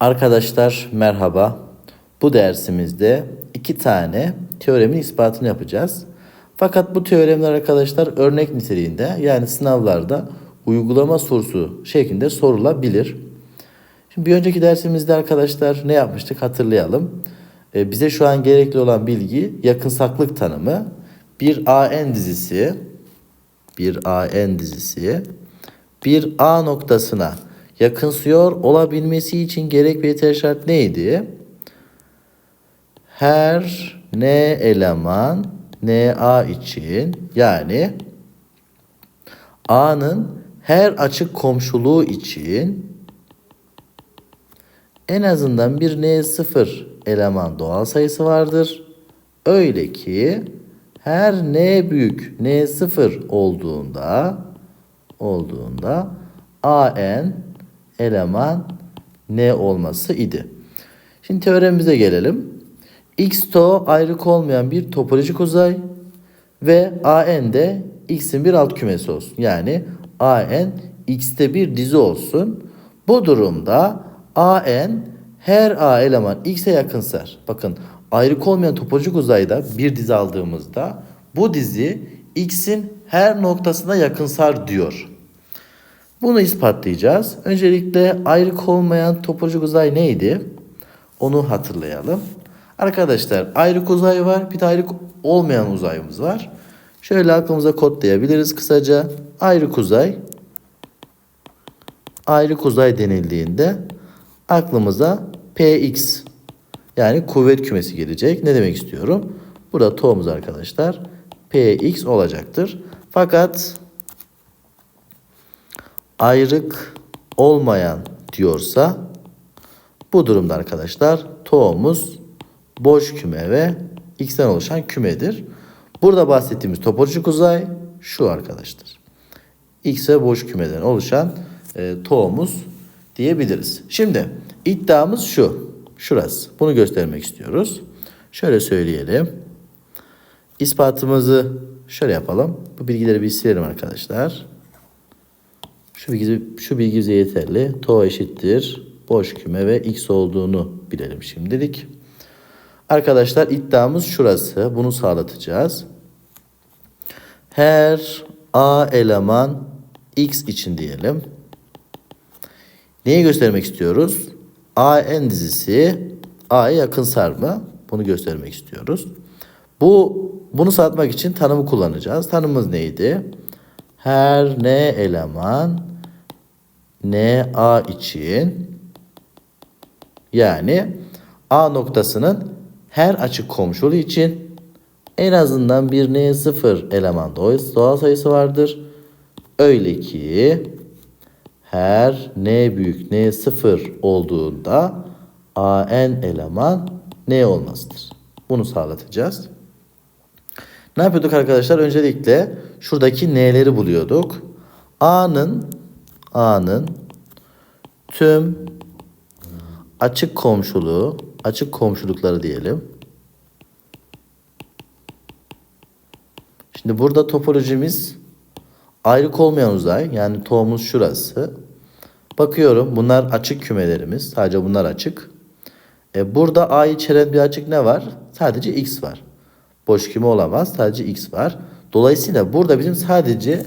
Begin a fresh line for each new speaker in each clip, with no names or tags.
Arkadaşlar merhaba. Bu dersimizde iki tane teoremin ispatını yapacağız. Fakat bu teoremler arkadaşlar örnek niteliğinde yani sınavlarda uygulama sorusu şeklinde sorulabilir. Şimdi bir önceki dersimizde arkadaşlar ne yapmıştık hatırlayalım. Ee, bize şu an gerekli olan bilgi yakınsaklık tanımı. Bir AN dizisi, bir AN dizisi bir A noktasına yakınsıyor olabilmesi için gerek ve yeterli şart neydi? Her N eleman NA için yani A'nın her açık komşuluğu için en azından bir N0 eleman doğal sayısı vardır. Öyle ki her N büyük N0 olduğunda olduğunda AN eleman N olması idi. Şimdi teoremimize gelelim. X to ayrık olmayan bir topolojik uzay ve AN de X'in bir alt kümesi olsun. Yani AN X'te bir dizi olsun. Bu durumda AN her A eleman X'e yakınsar. Bakın ayrık olmayan topolojik uzayda bir dizi aldığımızda bu dizi X'in her noktasına yakınsar diyor. Bunu ispatlayacağız. Öncelikle ayrık olmayan topolojik uzay neydi? Onu hatırlayalım. Arkadaşlar ayrık uzay var. Bir de ayrık olmayan uzayımız var. Şöyle aklımıza kodlayabiliriz kısaca. Ayrık uzay ayrık uzay denildiğinde aklımıza Px yani kuvvet kümesi gelecek. Ne demek istiyorum? Burada toğumuz arkadaşlar Px olacaktır. Fakat ayrık olmayan diyorsa bu durumda arkadaşlar toğumuz boş küme ve x'ten oluşan kümedir. Burada bahsettiğimiz topolojik uzay şu arkadaşlar. X ve boş kümeden oluşan e, toğumuz diyebiliriz. Şimdi iddiamız şu. Şurası. Bunu göstermek istiyoruz. Şöyle söyleyelim. İspatımızı şöyle yapalım. Bu bilgileri bir silelim arkadaşlar. Şu bilgi, şu bilgi bize yeterli. To eşittir. Boş küme ve x olduğunu bilelim şimdilik. Arkadaşlar iddiamız şurası. Bunu sağlatacağız. Her a eleman x için diyelim. Neyi göstermek istiyoruz? A n dizisi A'ya yakınsar mı? Bunu göstermek istiyoruz. Bu bunu satmak için tanımı kullanacağız. Tanımımız neydi? Her n eleman n a için yani A noktasının her açık komşulu için en azından bir n0 eleman doğal sayısı vardır. Öyle ki her n büyük n0 olduğunda an eleman n olmasıdır. Bunu sağlatacağız. Ne yapıyorduk arkadaşlar? Öncelikle şuradaki n'leri buluyorduk. A'nın A'nın tüm açık komşuluğu, açık komşulukları diyelim. Şimdi burada topolojimiz ayrık olmayan uzay yani toğumuz şurası. Bakıyorum bunlar açık kümelerimiz. Sadece bunlar açık. E, burada A'yı içeren bir açık ne var? Sadece X var. Boş küme olamaz. Sadece X var. Dolayısıyla burada bizim sadece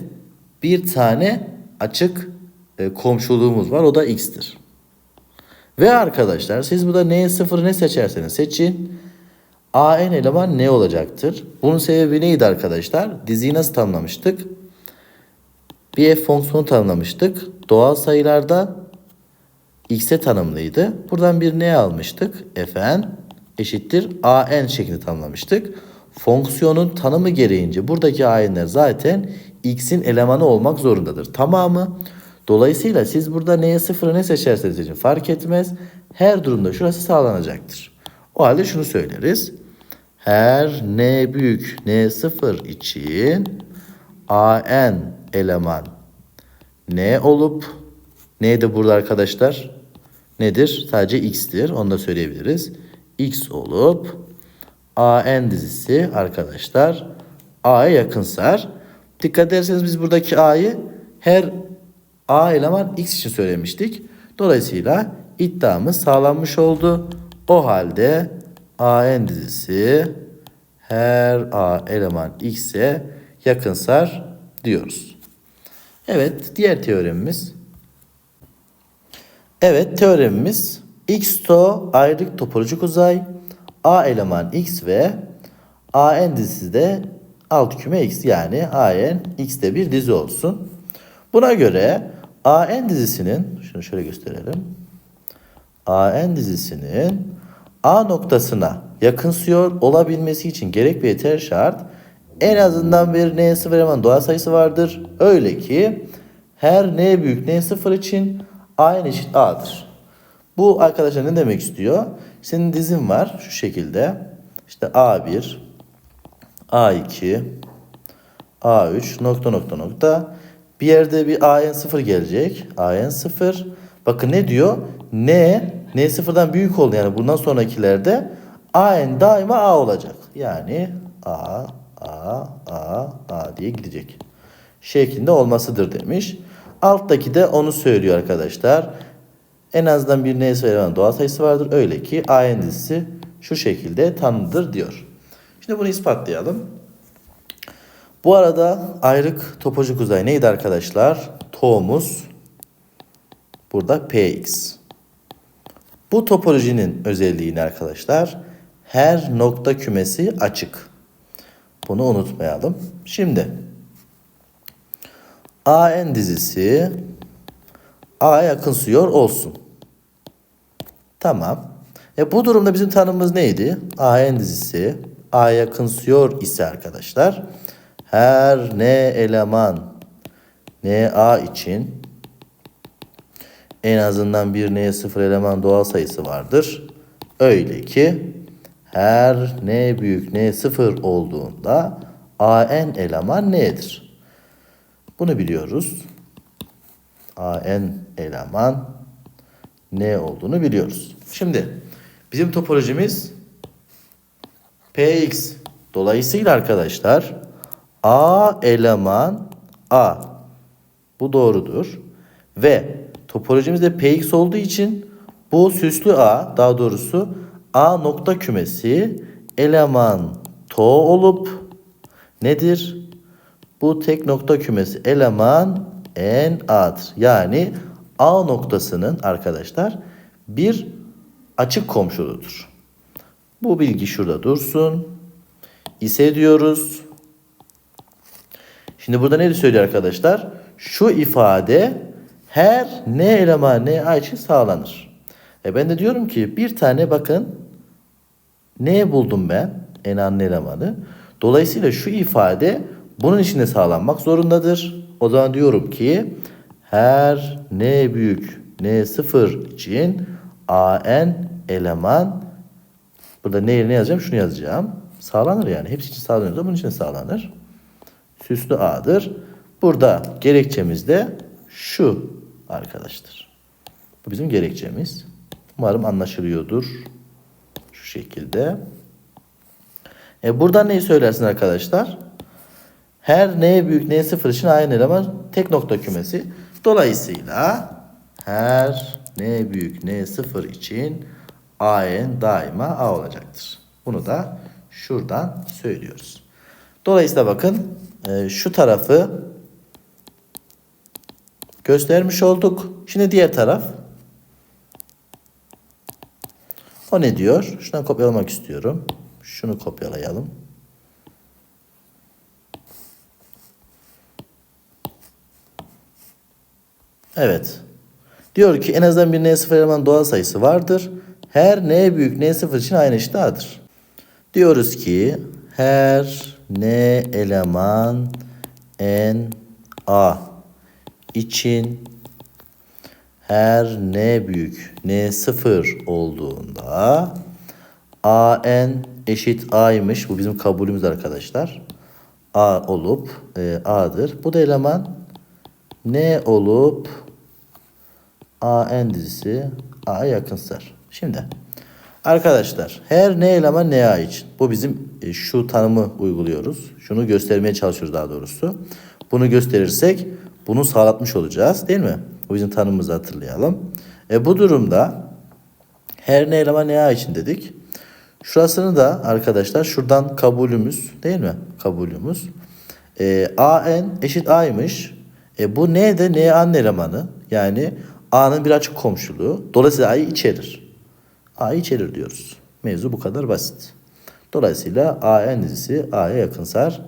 bir tane açık e, komşuluğumuz var. O da X'tir. Ve arkadaşlar siz burada N0 ne seçerseniz seçin. AN eleman ne olacaktır? Bunun sebebi neydi arkadaşlar? Diziyi nasıl tanımlamıştık? Bir f fonksiyonu tanımlamıştık. Doğal sayılarda x'e tanımlıydı. Buradan bir n almıştık. fn eşittir an şeklinde tanımlamıştık. Fonksiyonun tanımı gereğince buradaki an'ler zaten x'in elemanı olmak zorundadır. Tamamı. Dolayısıyla siz burada neye sıfırı ne seçerseniz seçin fark etmez. Her durumda şurası sağlanacaktır. O halde şunu söyleriz. Her n büyük n sıfır için an eleman n olup n de burada arkadaşlar nedir? Sadece x'tir. Onu da söyleyebiliriz. x olup an dizisi arkadaşlar a'ya yakınsar. Dikkat ederseniz biz buradaki a'yı her a eleman x için söylemiştik. Dolayısıyla iddiamız sağlanmış oldu. O halde AN dizisi her A eleman X'e yakınsar diyoruz. Evet, diğer teoremimiz. Evet, teoremimiz X to ayrık topolojik uzay A eleman X ve AN dizisi de alt küme X yani AN X'te bir dizi olsun. Buna göre AN dizisinin şunu şöyle gösterelim. AN dizisinin A noktasına yakınsıyor olabilmesi için gerek ve yeter şart en azından bir n0 eleman doğal sayısı vardır. Öyle ki her n büyük n0 için AN eşit A'dır. Bu arkadaşlar ne demek istiyor? Senin dizin var şu şekilde. İşte A1, A2, A3 nokta nokta nokta. Bir yerde bir AN 0 gelecek. AN 0. Bakın ne diyor? N, N sıfırdan büyük oldu. Yani bundan sonrakilerde AN daima A olacak. Yani A, A, A, A diye gidecek. Şeklinde olmasıdır demiş. Alttaki de onu söylüyor arkadaşlar. En azından bir N sayılan doğal sayısı vardır. Öyle ki AN dizisi şu şekilde tanımlıdır diyor. Şimdi bunu ispatlayalım. Bu arada ayrık topolojik uzay neydi arkadaşlar? Toğumuz burada Px. Bu topolojinin özelliğini arkadaşlar her nokta kümesi açık. Bunu unutmayalım. Şimdi AN dizisi A'ya yakınsıyor olsun. Tamam. E bu durumda bizim tanımımız neydi? AN dizisi A'ya yakınsıyor ise arkadaşlar her n eleman NA için en azından bir n sıfır eleman doğal sayısı vardır. Öyle ki her n büyük n sıfır olduğunda an eleman n'dir. Bunu biliyoruz. an eleman n olduğunu biliyoruz. Şimdi bizim topolojimiz px. Dolayısıyla arkadaşlar a eleman a. Bu doğrudur. Ve topolojimizde px olduğu için bu süslü a daha doğrusu a nokta kümesi eleman to olup nedir? Bu tek nokta kümesi eleman n a'dır. Yani a noktasının arkadaşlar bir açık komşuludur. Bu bilgi şurada dursun. İse diyoruz. Şimdi burada ne söylüyor arkadaşlar? Şu ifade her n eleman n a için sağlanır. E ben de diyorum ki bir tane bakın ne buldum ben? En an elemanı. Dolayısıyla şu ifade bunun içinde sağlanmak zorundadır. O zaman diyorum ki her n büyük n sıfır için an eleman burada ne yerine yazacağım? Şunu yazacağım. Sağlanır yani. Hepsi için sağlanır. Bunun için sağlanır. Süslü A'dır. Burada gerekçemiz de şu arkadaşlar. Bu bizim gerekçemiz. Umarım anlaşılıyordur. Şu şekilde. E buradan neyi söylersin arkadaşlar? Her n büyük n sıfır için aynı eleman tek nokta kümesi. Dolayısıyla her n büyük n sıfır için an daima a olacaktır. Bunu da şuradan söylüyoruz. Dolayısıyla bakın e, şu tarafı göstermiş olduk. Şimdi diğer taraf. O ne diyor? Şuradan kopyalamak istiyorum. Şunu kopyalayalım. Evet. Diyor ki en azından bir n0 eleman doğal sayısı vardır. Her n büyük n0 için aynı eşit a'dır. Diyoruz ki her n eleman n a için her n büyük n sıfır olduğunda a n eşit a'ymış. Bu bizim kabulümüz arkadaşlar. a olup e, a'dır. Bu da eleman n olup a n dizisi a'ya yakınsar. Şimdi arkadaşlar her n eleman n a için. Bu bizim e, şu tanımı uyguluyoruz. Şunu göstermeye çalışıyoruz daha doğrusu. Bunu gösterirsek bunu sağlatmış olacağız değil mi? Bu bizim tanımımızı hatırlayalım. E bu durumda Her ne eleman ne A için dedik. Şurasını da arkadaşlar şuradan kabulümüz değil mi? Kabulümüz. E, AN eşit A'ymış. E, bu N de N A'nın elemanı. Yani A'nın bir açık komşuluğu. Dolayısıyla A'yı içerir. A'yı içerir diyoruz. Mevzu bu kadar basit. Dolayısıyla AN dizisi A'ya yakınsar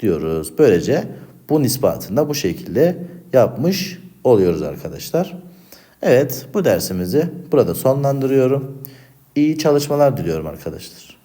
diyoruz. Böylece bu nispatını da bu şekilde yapmış oluyoruz arkadaşlar. Evet bu dersimizi burada sonlandırıyorum. İyi çalışmalar diliyorum arkadaşlar.